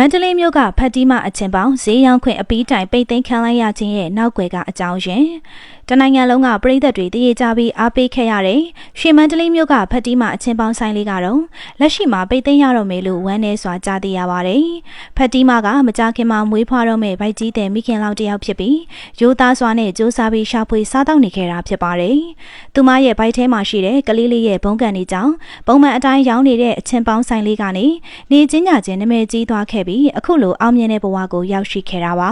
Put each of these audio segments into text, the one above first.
မန္တလေးမြို့ကဖတ်တီးမအချင်းပေါင်းဈေးရောင်းခွင့်အပီးတိုင်ပိတ်သိမ်းခံလိုက်ရခြင်းရဲ့နောက်ွယ်ကအကြောင်းရင်းတနိုင်ငံလုံးကပြည်သက်တွေတည်ကြပြီးအားပေးခဲ့ရတယ်။ရွှေမန္တလေးမြို့ကဖတ်တီးမအချင်းပေါင်းဆိုင်လေးကတော့လက်ရှိမှာပိတ်သိမ်းရတော့မယ်လို့ဝမ်းနည်းစွာကြားသိရပါတယ်။ဖတ်တီးမကမကြခင်မှာမွေးဖွားတော့မဲ့ဗိုက်ကြီးတဲ့မိခင်လောက်တယောက်ဖြစ်ပြီးရိုးသားစွာနဲ့စူးစမ်းပြီးရှာဖွေစားတော့နေခဲ့တာဖြစ်ပါတယ်။သူမရဲ့ဗိုက်ထဲမှာရှိတဲ့ကလေးလေးရဲ့ဘုံကန်တွေကြောင့်ပုံမှန်အတိုင်းရောင်းနေတဲ့အချင်းပေါင်းဆိုင်လေးကနေနေချင်းညချင်းနာမည်ကြီးသွားခဲ့ပြီးအခုလိုအောင်မြင်တဲ့ဘဝကိုရောက်ရှိခဲ့တာပါ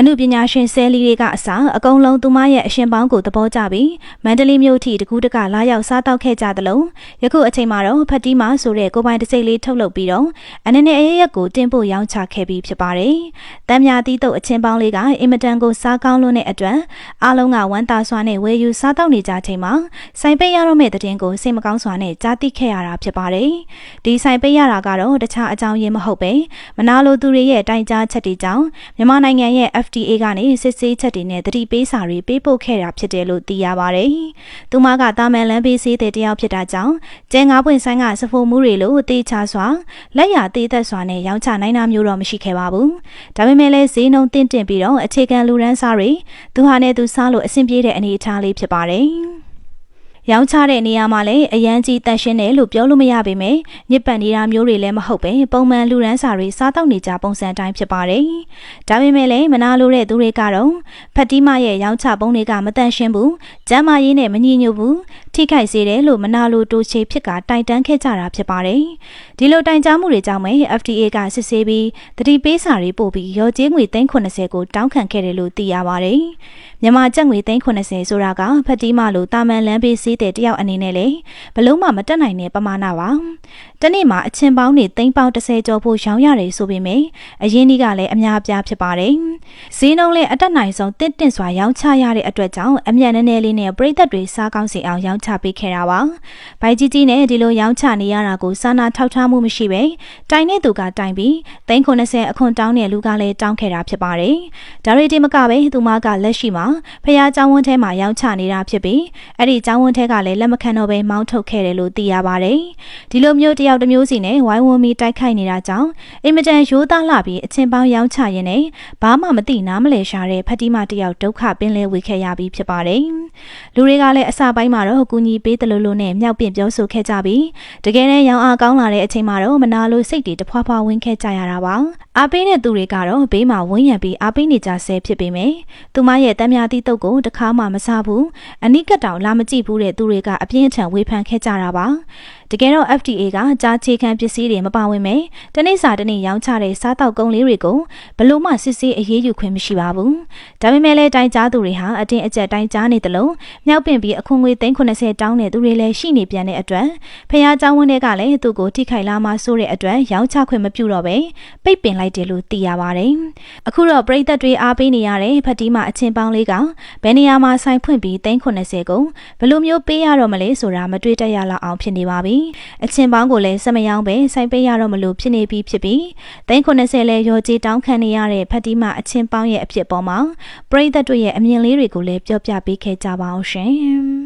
အမှုပညာရှင်ဆဲလီတွေကအစားအကုန်လုံးသူမရဲ့အရှင်ပေါင်းကိုသဘောကျပြီးမန္တလေးမြို့ထိတကူးတကလာရောက်စားတောက်ခဲ့ကြသလိုယခုအချိန်မှာတော့ဖတ်တီးမာဆိုတဲ့ကိုပိုင်တစိမ့်လေးထုတ်လုပ်ပြီးတော့အနေနဲ့အရရက်ကိုတင်ပို့ရောင်းချခဲ့ပြီးဖြစ်ပါတယ်။တမ်းမြသီးတုပ်အချင်းပေါင်းလေးကအင်မတန်ကိုစားကောင်းလွန်းတဲ့အတွက်အားလုံးကဝမ်းသာစွာနဲ့ဝယ်ယူစားတောက်နေကြချိန်မှာစိုင်ပိတ်ရတော့မဲ့တဲ့တင်ကိုစိတ်မကောင်းစွာနဲ့ကြားသိခဲ့ရတာဖြစ်ပါတယ်။ဒီစိုင်ပိတ်ရတာကတော့တခြားအကြောင်းရင်းမဟုတ်ပဲမနာလိုသူတွေရဲ့တိုင်ကြားချက်တွေကြောင့်မြန်မာနိုင်ငံရဲ့ FDA ကနေစစ်ဆေးချက်တွေနဲ့တတိပေးစာတွေပေးပို့ခဲ့တာဖြစ်တယ်လို့သိရပါတယ်။သူမကတာမန်လန်းပေးဆေးတဲ့တယောက်ဖြစ်တာကြောင့်ကျဲငါးပွင့်ဆိုင်ကစဖိုမှုတွေလိုအသေးချစွာလက်ရသေးသက်စွာနဲ့ရောင်းချနိုင်တာမျိုးတော့မရှိခဲ့ပါဘူး။ဒါပေမဲ့လည်းဈေးနှုန်းတင့်တင့်ပြီးတော့အခြေခံလူရန်စားတွေသူဟာနဲ့သူစားလို့အဆင်ပြေတဲ့အနေအထားလေးဖြစ်ပါတယ်။ ရောင်းချတဲ့နေရာမှာလည်းအရန်ကြီးတန်ရှင်းတယ်လို့ပြောလို့မရပေမဲ့ညစ်ပတ်နေတာမျိုးတွေလည်းမဟုတ်ပဲပုံမှန်လူရန်စာတွေစားတောက်နေကြပုံစံတိုင်းဖြစ်ပါတယ်။ဒါပေမဲ့လည်းမနာလိုတဲ့သူတွေကတော့ဖတ်တီးမရဲ့ရောင်းချပုံတွေကမတန်ရှင်းဘူး။ကျမ်းမာရေးနဲ့မညီညွတ်ဘူး။ထိခိုက်စေတယ်လို့မနာလိုတိုးချေဖြစ်ကတိုင်တန်းခဲ့ကြတာဖြစ်ပါတယ်။ဒီလိုတိုင်ကြားမှုတွေကြောင့်ပဲ FDA ကစစ်ဆေးပြီးတတိပေးစာတွေပို့ပြီးရော်ကြေးငွေ380ကိုတောင်းခံခဲ့တယ်လို့သိရပါတယ်။ မြန်မာကျပ်ငွေ380ဆိုတာကဖတ်တီးမလို့တာမန်လမ်းပေးစီးတဲ့တယောက်အနေနဲ့လေဘလုံးမှမတက်နိုင်တဲ့ပမာဏပါတနေ့မှာအချင်းပေါင်းနေသိန်းပေါင်း30ကျော်ဖို့ရောင်းရတယ်ဆိုပေမယ့်အရင်းဒီကလည်းအများပြားဖြစ်ပါတယ်ဈေးနှုန်းလည်းအတက်နိုင်ဆုံးတင့်တင့်စွာရောင်းချရတဲ့အတွက်ကြောင့်အမြတ်နည်းနည်းလေးနဲ့ပြည်သက်တွေစားကောင်းစီအောင်ရောင်းချပေးခဲ့တာပါဘိုင်ကြီးကြီးနဲ့ဒီလိုရောင်းချနေရတာကိုစာနာထောက်ထားမှုမရှိပဲတိုင်တဲ့သူကတိုင်ပြီး390အခွန်တောင်းတဲ့လူကလည်းတောင်းခဲ့တာဖြစ်ပါတယ်ဒါရီဒီမကပဲသူမကလက်ရှိမှာဖះเจ้าဝန်းထဲမှာရောင်းချနေတာဖြစ်ပြီးအဲ့ဒီเจ้าဝန်းထဲကလည်းလက်မခံတော့ပဲမောင်းထုတ်ခဲ့တယ်လို့သိရပါတယ်ဒီလိုမျိုးတယောက်တစ်မျိုးစီနဲ့ဝိုင်းဝန်းပြီးတိုက်ခိုက်နေတာကြောင့်အင်မတန်ရိုးသားလာပြီးအချင်းပေါင်းရောင်းချရင်းနဲ့ဘာမှမသိနားမလဲရှာတဲ့ဖတ်တီမတယောက်ဒုက္ခပင်လဲဝေခဲ့ရပြီးဖြစ်ပါတယ်လူတွေကလည်းအစပိုင်းမှာတော့အကူအညီပေးတယ်လို့လို့နဲ့မြောက်ပင့်ပြောဆိုခဲ့ကြပြီးတကယ်တမ်းရောင်းအားကောင်းလာတဲ့အချိန်မှာတော့မနာလို့စိတ်တွေတဖွာဖွာဝင်းခဲ့ကြရတာပါ အားပေးတဲ့သူတွေကတော့ဘေးမှာဝန်းရံပြီးအားပေးနေကြဆဲဖြစ်ပေမယ့်သူမရဲ့တမ်းမြသည့်တုပ်ကိုတခါမှမစားဘူးအနိကတောင်လာမကြည့်ဘူးတဲ့သူတွေကအပြင်းထန်ဝေဖန်ခဲ့ကြတာပါ တကယ်တော့ FDA ကကြားချေခံပစ္စည်းတွေမပါဝင်ပဲတနေ့စာတနေ့ရောင်းချတဲ့စားတောက်ကုန်းလေးတွေကိုဘလို့မှစစ်ဆေးအရေးယူခွင့်မရှိပါဘူးဒါပေမဲ့လည်းတိုင်ကြားသူတွေဟာအတင်းအကျပ်တိုင်ကြားနေတယ်လို့မြောက်ပင်ပြီးအခွန်ငွေ390တောင်းတဲ့သူတွေလည်းရှိနေပြန်တဲ့အတွက်ဖះเจ้าဝင်းတွေကလည်းသူ့ကိုထိခိုက်လာမှဆိုတဲ့အတွက်ရောင်းချခွင့်မပြုတော့ပဲပိတ်ပင်လိုက်တယ်လို့သိရပါတယ်အခုတော့ပြည်သက်တွေအားပေးနေရတဲ့ဖတ်တီးမှအချင်းပေါင်းလေးကဘယ်နေရာမှာဆိုင်ဖွင့်ပြီး390ကိုဘလို့မျိုးပေးရတော့မလဲဆိုတာမတွေးတတ်ရလောက်အောင်ဖြစ်နေပါပြီ အချင်းပေါင်းကိုလည်းစမယောင်းပဲဆိုင်ပေးရတော့မလို့ဖြစ်နေပြီးဖြစ်ပြီး390လဲရောကြီးတောင်းခံနေရတဲ့ဖတ်တီးမှအချင်းပေါင်းရဲ့အဖြစ်ပေါ်မှာပြည်သက်တွေရဲ့အမြင်လေးတွေကိုလည်းပြောပြပေးခဲ့ကြပါအောင်ရှင်